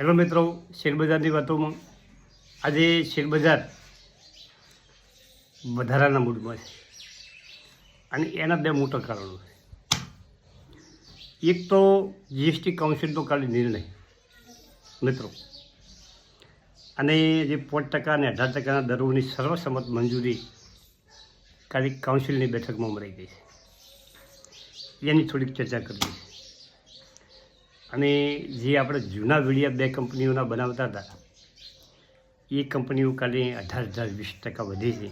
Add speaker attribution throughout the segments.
Speaker 1: Hello મિત્રો, શેરબજારની વાતોમાં આજે શેરબજાર વધારાના મૂડમાં છે. અને એના બે મોટા કારણો છે. એક તો જીએસટી કાઉન્સિલનો કાલે નિર્ણય, મિત્રો. અને જે પાંચ ટકા અને અઢાર ટકાના દરોની સર્વસંમત મંજૂરી કાલે કાઉન્સિલની બેઠકમાં મળી ગઈ છે. એની થોડીક ચર્ચા કરવી છે અને જે આપણે જૂના વિડીયા બે કંપનીઓના બનાવતા હતા, એ કંપનીઓ કાલે અઢાર હજાર વીસ ટકા વધી છે.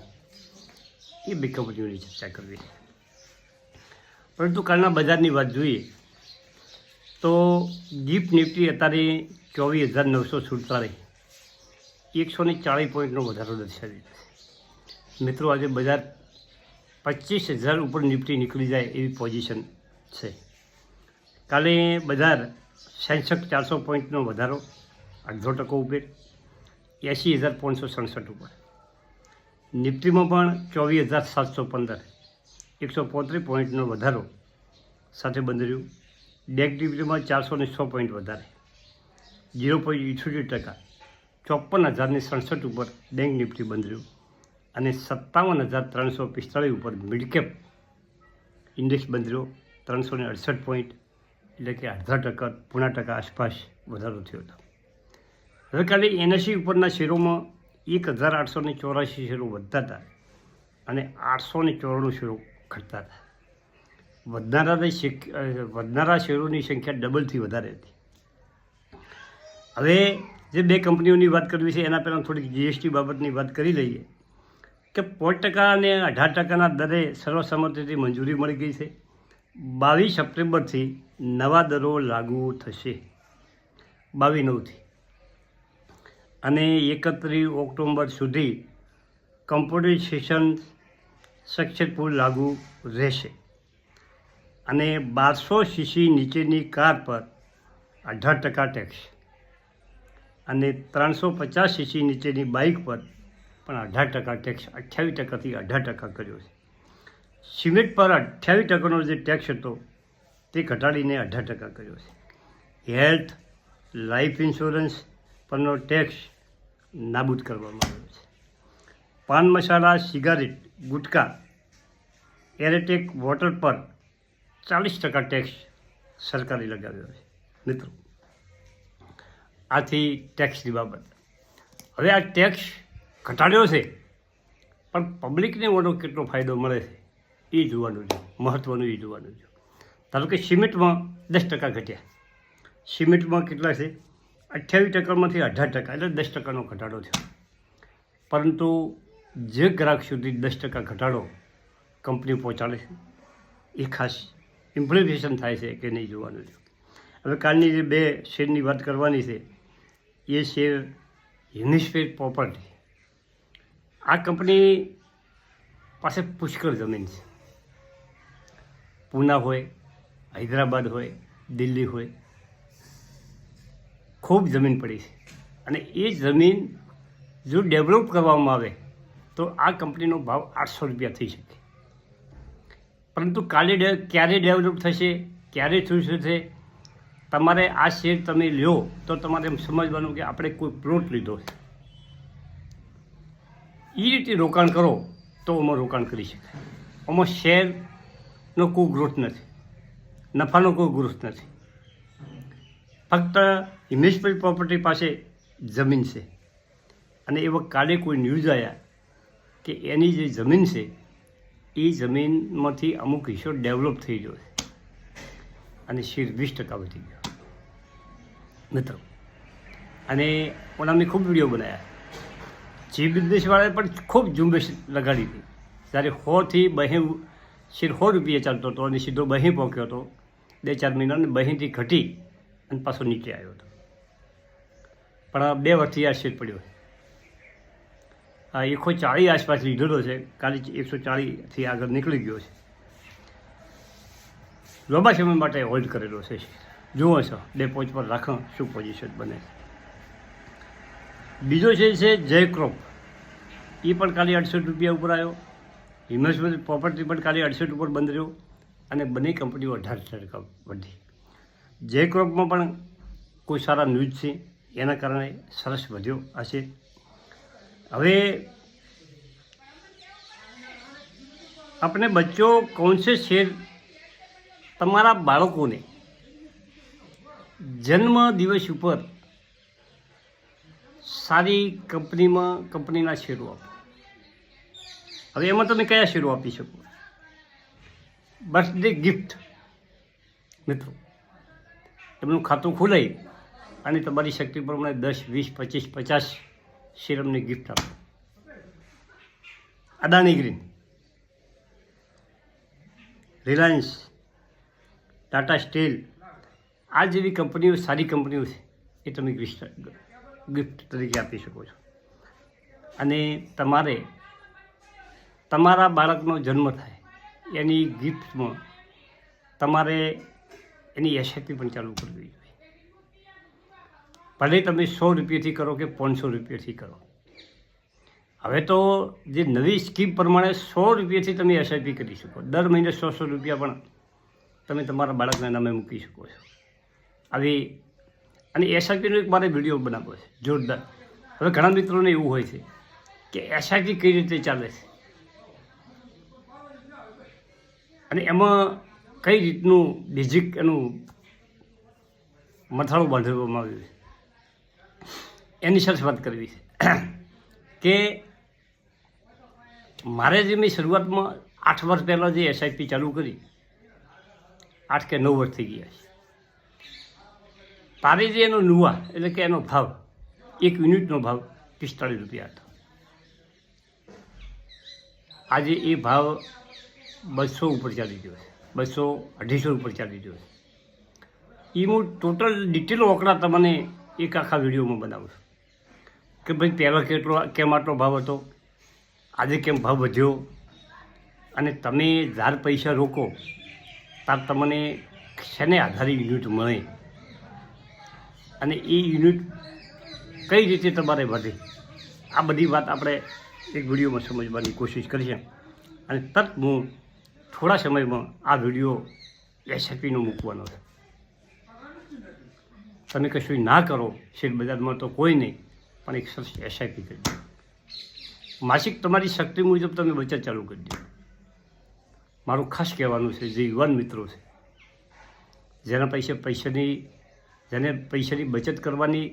Speaker 1: એ બે કંપનીઓની ચર્ચા કરવી પરંતુ કાલના બજારની વાત જોઈએ, તો ગીપ નિફ્ટી અત્યારે ચોવીસ હજાર નવસો સુડતાલીસ એકસો ને ચાળીસ પોઈન્ટનો વધારો દર્શાવી મિત્રો, આજે બજાર પચીસ હજાર ઉપર નિફ્ટી નીકળી જાય એવી પોઝિશન છે. કાલે બજાર સેન્સેક્સ ચારસો પોઈન્ટનો વધારો, અડધો ટકો ઉપર એંસી હજાર પાંચસો સડસઠ ઉપર. નિફ્ટીમાં પણ ચોવીસ હજાર સાતસો પંદર, એકસો પોત્રીસ પોઈન્ટનો વધારો સાથે બંધ રહ્યું ડેક નિફ્ટીમાં ચારસો ને છ પોઈન્ટ વધારે, ઝીરો પોઈન્ટ ઇઠોતેર ટકા, ચોપન હજારની સડસઠ ઉપર બેંક નિફ્ટી બંધ રહ્યું અને સત્તાવન હજાર ત્રણસો પિસ્તાળીસ ઉપર મિડકેપ ઇન્ડેક્સ બંધ રહ્યો ત્રણસો ને અડસઠ પોઈન્ટ એટલે કે અડધા ટકા, પૂણા ટકા આસપાસ વધારો થયો હતો. હવે કાલે એનએસસી ઉપરના શેરોમાં એક હજાર આઠસો ને ચોરાશી શેરો વધતા હતા અને આઠસો ને ચોરાણું શેરો ઘટતા હતા. વધનારા વધનારા શેરોની સંખ્યા ડબલથી વધારે હતી. હવે જે બે કંપનીઓની વાત કરવી છે, એના પહેલાં થોડીક જીએસટી બાબતની વાત કરી લઈએ, કે પાંચ ટકા અને અઢાર ટકાના દરે સર્વસંમતિથી મંજૂરી મળી ગઈ છે. બાવીસ સપ્ટેમ્બરથી નવા દરો લાગુ થશે. બાવીસ નવથી. અને એકત્રીસ ઓક્ટોબર સુધી કમ્પ્યુટરાઇઝેશન સક્સેસફુલ લાગુ રહેશે. અને બારસો સીસી નીચેની કાર પર અઢાર ટકા ટેક્સ અને ત્રણસો પચાસ સીસી નીચેની બાઇક પર પણ અઢાર ટકા ટેક્સ અઠ્યાવીસ ટકાથી અઢાર ટકા કર્યો છે. સિમેન્ટ પર અઠ્યાવીસ ટકાનો જે ટેક્સ હતો, તે ઘટાડીને અઢાર ટકા કર્યો છે. હેલ્થ લાઈફ ઇન્સ્યોરન્સ પરનો ટેક્સ નાબૂદ કરવામાં આવ્યો છે. Pan masala cigarette gutka aerated water પર ચાલીસ ટકા ટેક્સ સરકારે લગાવ્યો છે. મિત્રો, આથી ટેક્સની બાબત. હવે આ ટેક્સ ઘટાડ્યો છે, પણ પબ્લિકને મોટો કેટલો ફાયદો મળે છે? એ જોવાનું છે મહત્ત્વનું એ જોવાનું છે. ધારો કે સિમેન્ટમાં દસ ટકા ઘટ્યા. સિમેન્ટમાં કેટલા છે? અઠ્યાવીસ ટકામાંથી અઢાર ટકા, એટલે દસ ટકાનો ઘટાડો થયો. પરંતુ જે ગ્રાહક સુધી દસ ટકા ઘટાડો કંપની પહોંચાડે છે, એ ખાસ ઇમ્પ્લિમેશન થાય છે કે નહીં જોવાનું છે. હવે કાલની જે બે શેરની વાત કરવાની છે, એ શેર યુનિસ્પેર પ્રોપર્ટી. આ કંપની પાસે પુષ્કળ જમીન છે. પૂના હોય, હૈદરાબાદ હોય, દિલ્હી હોય, ખૂબ જમીન પડી છે. અને એ જમીન જો ડેવલપ કરવામાં આવે, તો આ કંપનીનો ભાવ આઠસો રૂપિયા થઈ શકે. પરંતુ કાલે ક્યારે ડેવલપ થશે, ક્યારે શું થશે તમારે આ શેર તમે લ્યો, તો તમારે એમ સમજવાનું કે આપણે કોઈ પ્લોટ લીધો છે. એ રીતે રોકાણ કરો, તો આમાં રોકાણ કરી શકાય આમાં શેરનો કોઈ ગ્રોથ નથી. નફાનો કોઈ ગ્રોથ નથી. ફક્ત ઇન્વેસ્ટમેન્ટ પ્રોપર્ટી પાસે જમીન છે. અને એવા કાલે કોઈ ન્યૂઝ આવ્યા કે એની જે જમીન છે, એ જમીનમાંથી અમુક હિસ્સો ડેવલપ થઈ ગયો છે. અને શેર વીસ ટકા વધી ગયો. મિત્રો, અને ઓનામની ખૂબ વીડિયો બનાવ્યા જે બિઝનેસવાળાએ પણ ખૂબ ઝુંબેશ લગાડી હતી. જ્યારે હોથી બહી શેર રૂપિયે ચાલતો હતો અને સીધો બહી પહોંચ્યો હતો. બે ચાર મહિના બહીંથી ઘટી અને પાછો નીચે આવ્યો હતો. પણ આ બે વર્ષથી આ શેર પડ્યો આ એકસો ચાળીસ આસપાસ લીધેલો છે. કાલે એકસો ચાળીસથી આગળ નીકળી ગયો છે. લાંબા સમય માટે હોલ્ડ કરેલો છે જુઓ છો, બે પોચ પર રાખો શું પોઝિશન બને બીજો છે છે જય ક્રોપ એ પણ કાલે અડસઠ રૂપિયા ઉપર આવ્યો. ઇન્વેસ્ટમેન્ટ પ્રોપર્ટી પણ કાલે અડસઠ ઉપર બંધ રહ્યો અને બંને કંપનીઓ અઢાર ટકા વધી. જે ક્રોપમાં પણ કોઈ સારા ન્યૂઝ છે, એના કારણે સરસ વધ્યો હશે. હવે આપણે બચ્ચો કોણ શેર તમારા બાળકોને જન્મ દિવસ ઉપર સારી કંપનીમાં કંપનીના શેરો આપો? હવે એમાં તમે કયા શેરો આપી શકો? Birthday gift. મિત્રો એમનું ખાતું ખોલાઈ અને તમારી શક્તિ પ્રમાણે દસ, વીસ, પચીસ, પચાસ શેરમની ગિફ્ટ આપો. અદાણી ગ્રીન. રિલાયન્સ, ટાટા સ્ટીલ. આ જેવી કંપનીઓ, સારી કંપનીઓ છે, એ તમે ગિફ્ટ તરીકે આપી શકો છો. અને તમારે તમારા બાળકનો જન્મ થાય, એની ગિફ્ટમાં તમારે એની એસઆઈપી પણ ચાલુ કરવી જોઈએ. ભલે તમે સો રૂપિયાથી કરો કે પાંચસો રૂપિયાથી કરો. હવે તો જે નવી સ્કીમ પ્રમાણે સો રૂપિયાથી તમે એસઆઈપી કરી શકો. દર મહિને સો સો રૂપિયા પણ તમે તમારા બાળકના નામે મૂકી શકો છો. આવી અને એસઆઈપીનો એક મારે વીડિયો બનાવ્યો છે, જોરદાર. હવે ઘણા મિત્રોને એવું હોય છે કે એસઆઈપી કઈ રીતે ચાલે છે? અને એમાં કઈ રીતનું બેઝિક એનું મથાળું બાંધવામાં આવ્યું છે? એની સાથે વાત કરવી છે. કે મારે જે મેં શરૂઆતમાં આઠ વર્ષ પહેલાં જે એસઆઈપી ચાલુ કરી, આઠ કે નવ વર્ષ થઈ ગયા છે. તારે જે એનો નુવા એટલે કે એનો ભાવ, એક યુનિટનો ભાવ પિસ્તાળીસ રૂપિયા હતો. આજે એ ભાવ બસો ઉપર ચાલી ગયો બસો અઢીસો ઉપર ચાલી ગયો એ હું ટોટલ ડિટેલ આંકડા તમને એક આખા વિડીયોમાં બનાવું છું. કે ભાઈ પહેલાં કેટલો કેમ આટલો ભાવ હતો? આજે કેમ ભાવ વધ્યો? અને તમે ધાર પૈસા રોકો, તાર તમને શેને આધારે યુનિટ મળે? અને એ યુનિટ કઈ રીતે તમારે વધે? આ બધી વાત આપણે એક વિડીયોમાં સમજવાની કોશિશ કરીશું. અને તરત હું થોડા સમયમાં આ વીડિયો એસઆઈપીનો મૂકવાનો છે. તમે કશું ના કરો, શેર બજારમાં તો કોઈ નહીં, પણ એક સરસ એસઆઈપી કરી દો. માસિક તમારી શક્તિ મુજબ તમે બચત ચાલુ કરી દો. મારું ખાસ કહેવાનું છે, જે યુવાન મિત્રો છે, જેના પૈસે પૈસાની, જેને પૈસાની બચત કરવાની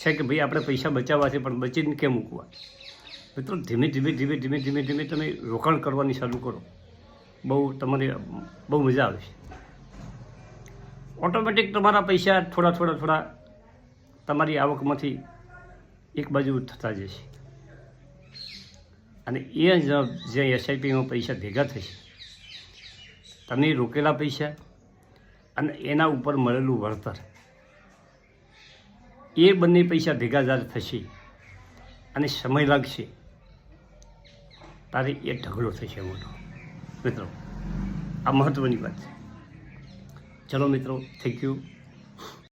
Speaker 1: છે કે ભાઈ આપણે પૈસા બચાવવા છે, પણ બચીને કેમ મૂકવા? મિત્રો, ધીમે ધીમે ધીમે ધીમે ધીમે ધીમે તમે રોકાણ કરવાની શરૂ કરો. બહુ તમારી, બહુ મજા આવે છે. ઓટોમેટિક તમારા પૈસા થોડા થોડા થોડા તમારી આવકમાંથી એક બાજુ થતા જશે અને એ જ જે એસઆઈપીમાં પૈસા ભેગા થશે, તમે રોકેલા પૈસા અને એના ઉપર મળેલું વળતર, એ બંને પૈસા ભેગા જ્યારે થશે અને સમય લાગશે. તારે એ ઢગલો થશે મોટો. મિત્રો આ મહત્ત્વની વાત છે. ચલો મિત્રો થેન્ક યુ